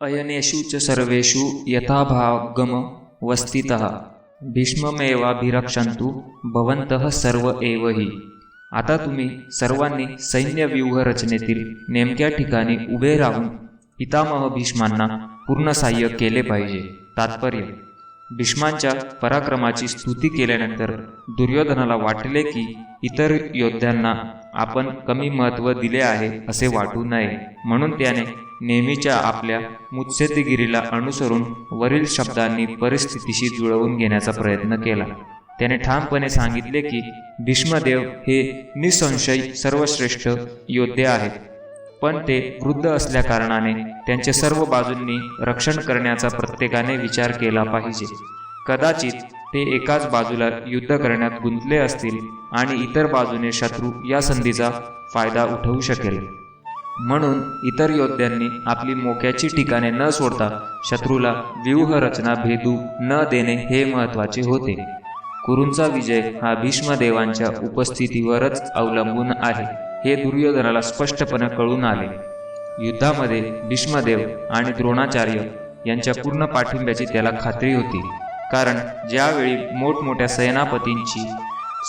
अयनेषु च सर्वेषु यथाभागम वस्तितः। भीष्ममेवाभिरक्षन्तु भवन्तः सर्व एव हि। आता तुम्ही सर्वांनी सैन्यव्यूहरचनेतील रचनेतील नेमक्या ठिकाणी उभे राहून पितामह भीष्मांना पूर्ण साह्य केले पाहिजे तात्पर्य. भीष्मांच्या पराक्रमाची स्तुती केल्यानंतर दुर्योधनाला वाटले की इतर योद्ध्यांना आपण कमी महत्त्व दिले आहे असे वाटू नये म्हणून त्याने नेहमीच्या आपल्या मुत्सद्देगिरीला अनुसरून वरील शब्दांनी परिस्थितीशी जुळवून घेण्याचा प्रयत्न केला. त्याने ठामपणे सांगितले की भीष्मदेव हे निसंशय सर्वश्रेष्ठ योद्धे आहेत. पण ते वृद्ध असल्याकारणाने त्यांचे सर्व बाजूंनी रक्षण करण्याचा प्रत्येकाने विचार केला पाहिजे. कदाचित ते एकाच बाजूला युद्ध करण्यात गुंतले असतील आणि इतर बाजूने शत्रू या संधीचा फायदा उठवू शकेल. म्हणून इतर योद्ध्यांनी आपली मोक्याची ठिकाणे न सोडता शत्रूला व्यूहरचना भेदू न देणे हे महत्त्वाचे होते. कुरूंचा विजय हा भीष्मदेवांच्या उपस्थितीवरच अवलंबून आहे हे दुर्योधनाला स्पष्टपणे कळून आले. युद्धामध्ये भीष्मदेव आणि द्रोणाचार्य यांच्या पूर्ण पाठिंब्याची त्याला खात्री होती कारण ज्यावेळी मोठमोठ्या सेनापतींची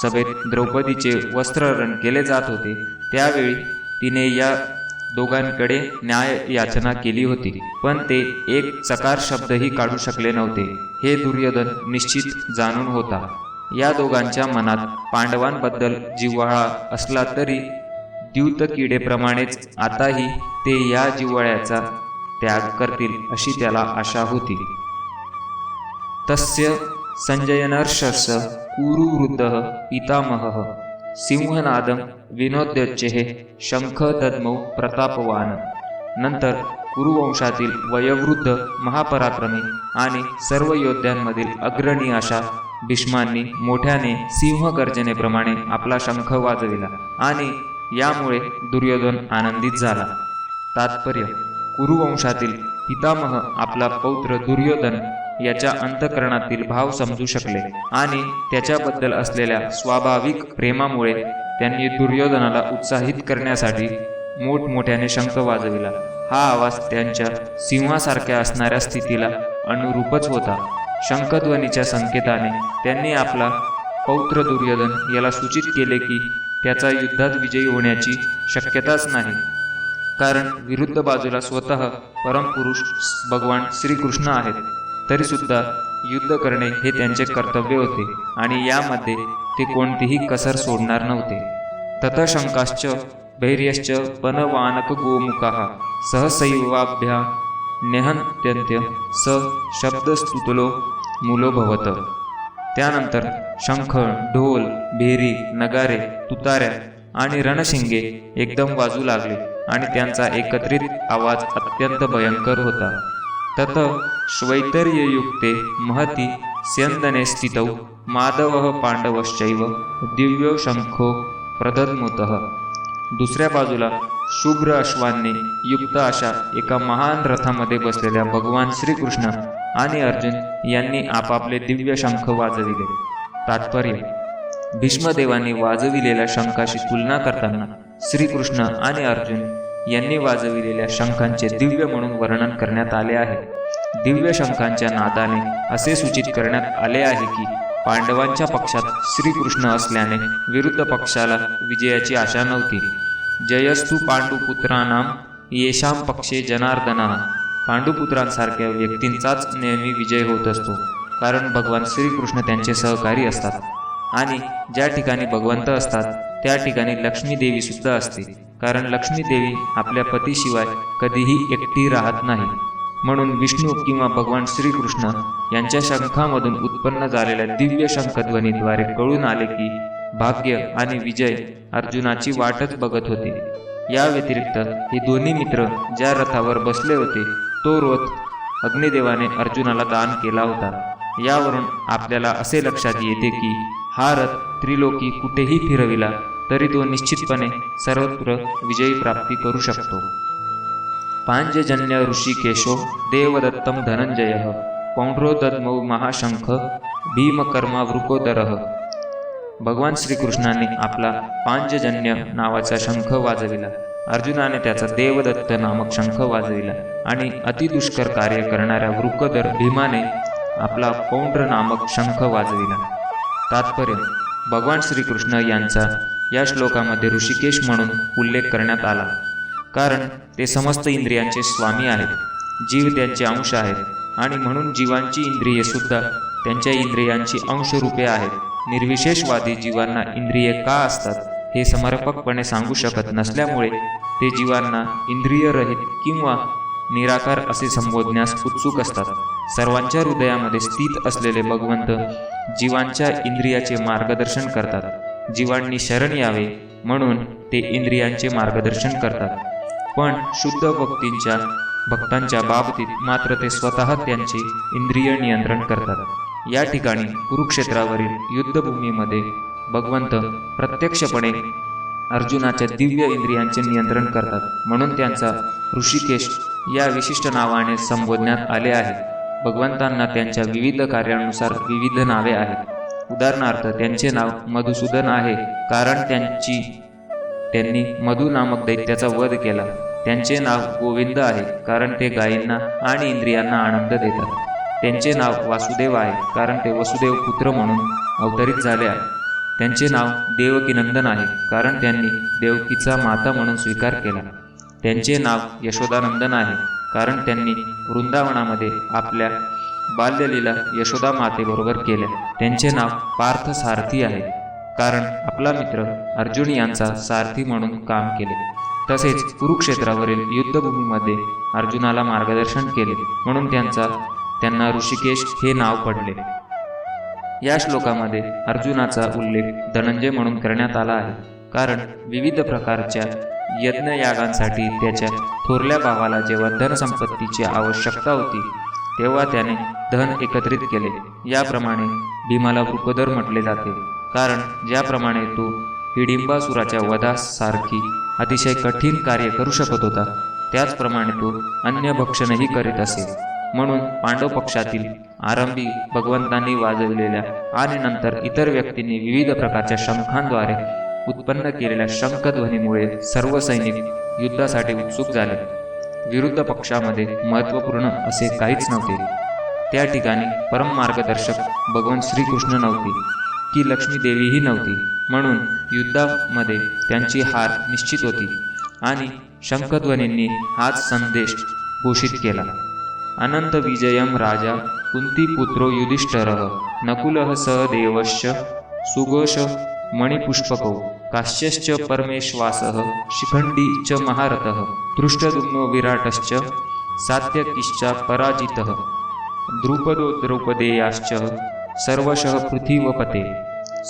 सभेत द्रौपदीचे वस्त्रहरण केले जात होते त्यावेळी तिने या दोघांकडे न्याय याचना केली होती पण ते एक चकार शब्दही काढू शकले नव्हते. हे दुर्योधन निश्चित जाणून होता. या दोघांच्या मनात पांडवांबद्दल जिव्हाळा असला तरी द्यूत किडेप्रमाणेच आताही ते या जिव्हाळ्याचा त्याग करतील अशी त्याला आशा होती. तस्य संजयनर्षस कुरुवृद्ध पितामहः सिंहनादम विनोद्योच्चे शंख दद्मौ प्रतापवान। नंतर कुरुवंशातील वयोवृद्ध महापराक्रमी आणि सर्व योद्ध्यांमधील अग्रणी अशा भीष्मांनी मोठ्याने सिंहगर्जनेप्रमाणे आपला शंख वाजविला आणि यामुळे दुर्योधन आनंदित झाला. तात्पर्य कुरुवंशातील पितामह आपला पौत्र दुर्योधन याच्या अंतकरणातील भाव समजू शकले आणि त्याच्याबद्दल असलेल्या स्वाभाविक प्रेमामुळे त्यांनी दुर्योधनाला उत्साहित करण्यासाठी मोठमोठ्याने शंख वाजविला. हा आवाज त्यांच्या सिंहासारख्या असणाऱ्या स्थितीला अनुरूपच होता. शंखध्वनीच्या संकेताने त्यांनी आपला पौत्र दुर्योधन याला सूचित केले की त्याचा युद्धात विजयी होण्याची शक्यताच नाही. कारण विरुद्ध बाजूला स्वतः परमपुरुष भगवान श्रीकृष्ण आहेत. तरीसुद्धा युद्ध करणे हे त्यांचे कर्तव्य होते आणि यामध्ये ते कोणतीही कसर सोडणार नव्हते. तथशंकाश्च भैर्यश्च पनवानक गोमुखा सहसैवाभ्या नेहन्त्यंत्य स शब्दस्तुतलो मुलो भवत. त्यानंतर शंख ढोल भेरी नगारे तुताऱ्या आणि रणशिंगे एकदम वाजू लागले आणि त्यांचा एकत्रित आवाज अत्यंत भयंकर होता. तत श्वैतर्ययुक्ते महती स्यन्दने स्थितौ माधवः पांडवश्चैव दिव्यो शंखो प्रदद्मुतः। दुसऱ्या बाजूला शुभ्र अश्वांनी युक्त अशा एका महान रथामध्ये बसलेल्या भगवान श्रीकृष्ण आणि अर्जुन यांनी आपापले दिव्य शंख वाजविले। तात्पर्य भीष्मदेवांनी वाजविलेल्या शंखाशी तुलना करताना श्रीकृष्ण आणि अर्जुन यांनी वाजविलेल्या शंखांचे दिव्य म्हणून वर्णन करण्यात आले आहे. दिव्य शंखांच्या नादाने असे सूचित करण्यात आले आहे की पांडवांच्या पक्षात श्रीकृष्ण असल्याने विरुद्ध पक्षाला विजयाची आशा नव्हती. जयस्तु पांडुपुत्रांनाम येशाम पक्षे जनार्दना. पांडुपुत्रांसारख्या व्यक्तींचाच नेहमी विजय होत असतो कारण भगवान श्रीकृष्ण त्यांचे सहकारी असतात. आणि ज्या ठिकाणी भगवंत असतात त्या ठिकाणी लक्ष्मीदेवी सुद्धा असते. कारण लक्ष्मी देवी आपल्या पतीशिवाय कधीही एकटी राहत नाही. म्हणून विष्णू किंवा भगवान श्रीकृष्ण यांच्या शंखामधून उत्पन्न झालेल्या दिव्य शंखध्वनीद्वारे कळून आले की भाग्य आणि विजय अर्जुनाची वाटच बघत होते. या व्यतिरिक्त हे दोन्ही मित्र ज्या रथावर बसले होते तो रथ अग्निदेवाने अर्जुनाला दान केला होता. यावरून आपल्याला असे लक्षात येते की हा रथ त्रिलोकी कुठेही फिरविला तरी तो निश्चितपणे सर्वत्र विजयी प्राप्ती करू शकतो. पांजजन्य ऋषिकेशो देवदत्तम धनंजय पौंड्रोदद्मौ महाशंख भीमकर्मा वृकोदरः. भगवान श्रीकृष्णाने आपला पांजजन्य नावाचा शंख वाजविला. अर्जुनाने त्याचा देवदत्त नामक शंख वाजविला आणि अतिदुष्कर कार्य करणाऱ्या वृकदर भीमाने आपला पौंड्र नामक शंख वाजविला. तात्पर्य भगवान श्रीकृष्ण यांचा या श्लोकामध्ये ऋषिकेश म्हणून उल्लेख करण्यात आला. कारण ते समस्त इंद्रियांचे स्वामी आहेत. जीव त्यांचे अंश आहेत आणि म्हणून जीवांची इंद्रिये सुद्धा त्यांच्या इंद्रियांची अंशरूपे आहेत. निर्विशेषवादी जीवांना इंद्रिये का असतात हे समर्पकपणे सांगू शकत नसल्यामुळे ते जीवांना इंद्रियरहित किंवा निराकार असे संबोधण्यास उत्सुक असतात. सर्वांच्या हृदयामध्ये स्थित असलेले भगवंत जीवांच्या इंद्रियाचे मार्गदर्शन करतात. जीवांनी शरण यावे म्हणून ते इंद्रियांचे मार्गदर्शन करतात. पण शुद्ध भक्तींच्या भक्तांच्या बाबतीत मात्र ते स्वतः त्यांचे इंद्रिय नियंत्रण करतात. या ठिकाणी कुरुक्षेत्रावरील युद्धभूमीमध्ये भगवंत प्रत्यक्षपणे अर्जुनाच्या दिव्य इंद्रियांचे नियंत्रण करतात. म्हणून त्यांचा ऋषिकेश या विशिष्ट नावाने संबोधण्यात आले आहे. भगवंतांना त्यांच्या विविध कार्यानुसार विविध नावे आहेत. उदाहरणार्थ त्यांचे नाव मधुसूदन आहे कारण त्यांची त्यांनी मधु नामक दैत्याचा वध केला. त्यांचे नाव गोविंद आहे कारण ते गायींना आणि इंद्रियांना आनंद देतात. त्यांचे नाव वासुदेव आहे कारण ते वसुदेव पुत्र म्हणून अवतरित झाले आहे. त्यांचे नाव देवकीनंदन आहे कारण त्यांनी देवकीचा माता म्हणून स्वीकार केला. त्यांचे नाव यशोदानंदन आहे कारण त्यांनी वृंदावनामध्ये आपल्या बाल्यलीला यशोदा मातेबरोबर केल्या. त्यांचे नाव पार्थ सारथी आहे. कारण आपला मित्र अर्जुन यांचा सारथी म्हणून काम केले. तसेच कुरुक्षेत्रावरील युद्धभूमीमध्ये अर्जुनाला मार्गदर्शन केले. म्हणून त्यांचा त्यांना ऋषिकेश हे नाव पडले. या श्लोकामध्ये अर्जुनाचा उल्लेख धनंजय म्हणून करण्यात आला आहे. कारण विविध प्रकारच्या यज्ञयागांसाठी त्याच्या थोरल्या भावाला जेव्हा धनसंपत्तीची आवश्यकता होती तेव्हा त्याने धन एकत्रित केले. याप्रमाणे भीमाला वृकोदर म्हटले जाते. कारण ज्याप्रमाणे तो हिडिंबासुराच्या वधासारखी अतिशय कठीण कार्य करू शकत होता त्याचप्रमाणे तो अन्य भक्षणही करीत असे. म्हणून पांडव पक्षातील आरंभी भगवंतांनी वाजवलेल्या आणि नंतर इतर व्यक्तींनी विविध प्रकारच्या शंखांद्वारे उत्पन्न केलेल्या शंखध्वनीमुळे सर्व सैनिक युद्धासाठी उत्सुक झाले. विरुद्ध पक्षामध्ये महत्त्वपूर्ण असे काहीच नव्हते. त्या ठिकाणी परम मार्गदर्शक भगवान श्रीकृष्ण नव्हते की लक्ष्मी देवीही नव्हती. म्हणून युद्धामध्ये त्यांची हार निश्चित होती आणि शंखध्वनींनी हाच संदेश घोषित केला. अनंत विजयम राजा कुंतीपुत्रो युधिष्ठर नकुलः सह देवश्च सुघोष मणिपुष्पको काश्यश्च परमेश्वासः शिखण्डी च महारथः दृष्टदुम्नो विराटश्च सात्यकिश्च पराजितः द्रुपदो द्रौपदेयाश्च सर्वशः पृथिवपते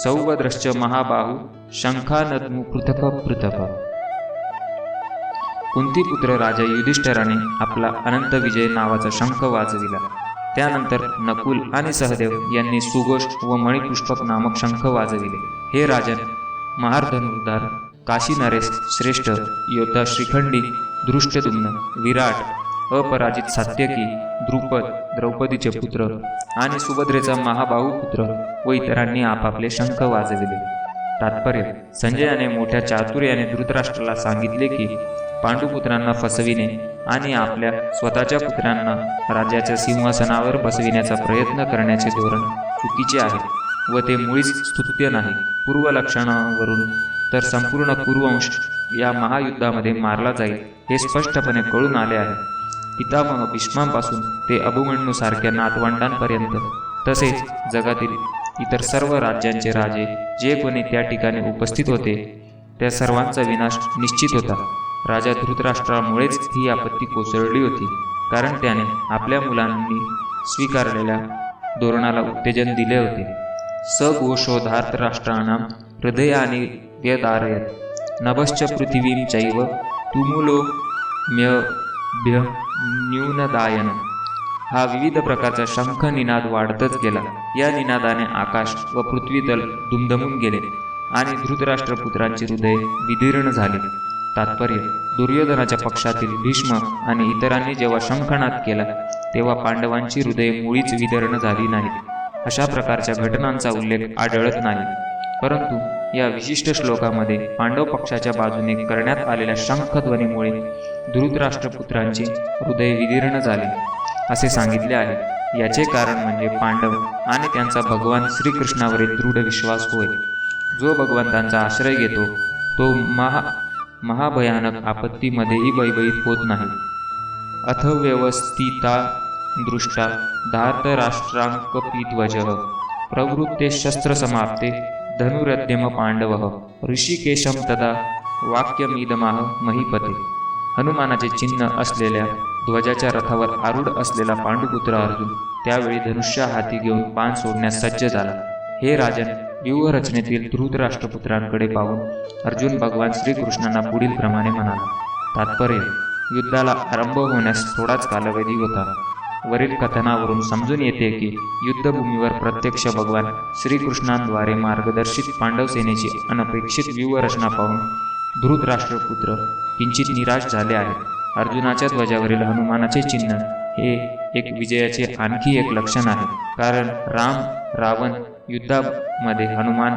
सौभद्रश्च महाबाहु शंखानद्मु पृथक पृथक। कुंतीपुत्र राजा युधिष्ठराने आपला अनंत विजय नावाचा शंख वाजविला. त्यानंतर नकुल आणि सहदेव यांनी सुगोष व मणिपुष्पक नामक शंख वाजविले. हे राजन महारधनुर्धार काशी नरेश श्रेष्ठ योद्धा श्रीखंडी दृष्टदुम्न विराट अपराजित सात्यकी द्रुपद द्रौपदीचे पुत्र आणि सुभद्रेचा महाबाहू पुत्र व इतरांनी आपापले शंख वाजविले. तात्पर्य संजयाने मोठ्या चातुर्याने धृतराष्ट्राला सांगितले की पांडुपुत्रांना फसविणे आणि आपल्या स्वतःच्या पुत्रांना राज्याच्या सिंहासनावर बसविण्याचा प्रयत्न करण्याचे धोरण चुकीचे आहे व ते मुळीच स्तुत्य नाही. पूर्वलक्षणावरून तर संपूर्ण कुरुवंश या महायुद्धामध्ये मारला जाईल हे स्पष्टपणे कळून आले आहे. पितामह भीष्मांपासून ते अभिमन्यूसारख्या नातवंडांपर्यंत तसेच जगातील इतर सर्व राज्यांचे राजे जे कोणी त्या ठिकाणी उपस्थित होते त्या सर्वांचा विनाश निश्चित होता. राजा धृतराष्ट्रामुळेच ही आपत्ती कोसळली होती कारण त्याने आपल्या मुलांनी स्वीकारलेल्या धोरणाला उत्तेजन दिले होते. सघोषोधार्तराष्ट्राणां हृदयानि व्यदारयत नभश्च पृथिवीं चैव तुमुलो म्यभ्य न्यूनदायन हा विविध प्रकारचा शंख निनाद वाढतच गेला. या निनादाने आकाश व पृथ्वीदल दुमदमून गेले आणि धृतराष्ट्रपुत्रांचे हृदय विदीर्ण झाले. तात्पर्य दुर्योधनाच्या पक्षातील भीष्म आणि इतरांनी जेव्हा शंखनाद केला तेव्हा पांडवांची हृदय मुळीच विदीर्ण झाली नाहीत अशा प्रकारच्या घटनांचा उल्लेख आढळत नाही. परंतु या विशिष्ट श्लोकामध्ये पांडव पक्षाच्या बाजूने करण्यात आलेल्या शंखध्वनीमुळे धृतराष्ट्रपुत्रांचे हृदय विदीर्ण झाले. असे सांगितले आहे. याचे कारण म्हणजे पांडव आणि त्यांचा भगवान श्रीकृष्णावरील दृढ विश्वास होय. जो भगवंतांचा आश्रय घेतो तो महा महाभयानक आपत्तीमध्येही बैबईत होत नाही. अथव्यवस्थिता दृष्टा धार्तराष्ट्राङ्कपिध्वज प्रवृत्ते शस्त्रसमाप्ते धनुरद्यम पांडव. ऋषिकेशम तदा वाक्यमिदमाह महीपते. हनुमानाचे चिन्ह असलेल्या ध्वजाच्या रथावर आरूढ असलेला पांडुपुत्र अर्जुन त्यावेळी धनुष्य हाती घेऊन पान सोडण्यास सज्ज झाला. हे राजन व्यूहरचनेतील धृतराष्ट्रपुत्रांकडे पाहून अर्जुन भगवान श्रीकृष्णांना पुढील प्रमाणे म्हणाला तात्पर्य युद्धाला आरंभ होण्यास थोडाच कालावधी होता. वरील कथनावरून समजून येते की युद्धभूमीवर प्रत्यक्ष भगवान श्रीकृष्णांद्वारे मार्गदर्शित पांडव सेनेची अनपेक्षित व्यूहरचना पाहून धृतराष्ट्रपुत्र किंचित निराश झाले आहेत. अर्जुनाच्या ध्वजावरील हनुमानाचे चिन्ह हे एक विजयाचे आणखी एक लक्षण आहे. कारण राम रावण युद्धामध्ये हनुमान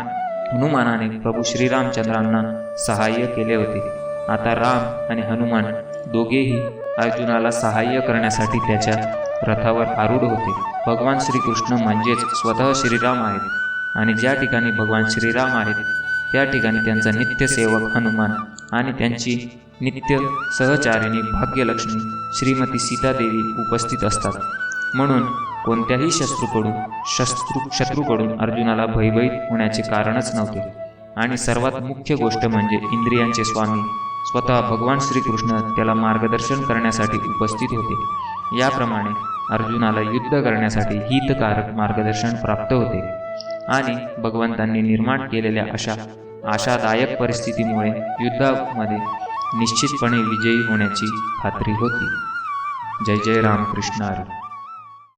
हनुमानाने प्रभू श्रीरामचंद्रांना सहाय्य केले होते. आता राम आणि हनुमान दोघेही अर्जुनाला सहाय्य करण्यासाठी त्याच्या रथावर आरूढ होते. भगवान श्रीकृष्ण म्हणजेच स्वतः श्रीराम आहेत आणि ज्या ठिकाणी भगवान श्रीराम आहेत त्या ठिकाणी त्यांचा नित्यसेवक हनुमान आणि त्यांची नित्य सहचारिणी भाग्यलक्ष्मी श्रीमती सीतादेवी उपस्थित असतात. म्हणून कोणत्याही शत्रूकडून शस्त्रू शत्रूकडून अर्जुनाला भयभीत होण्याचे कारणच नव्हते. आणि सर्वात मुख्य गोष्ट म्हणजे इंद्रियांचे स्वामी स्वतः भगवान श्रीकृष्ण त्याला मार्गदर्शन करण्यासाठी उपस्थित होते. याप्रमाणे अर्जुनाला युद्ध करण्यासाठी हितकारक मार्गदर्शन प्राप्त होते. आणि भगवंतांनी निर्माण केलेल्या अशा आशादायक परिस्थितीमुळे युद्धामध्ये निश्चितपणे विजयी होण्याची खात्री होती. जय जय रामकृष्ण हरी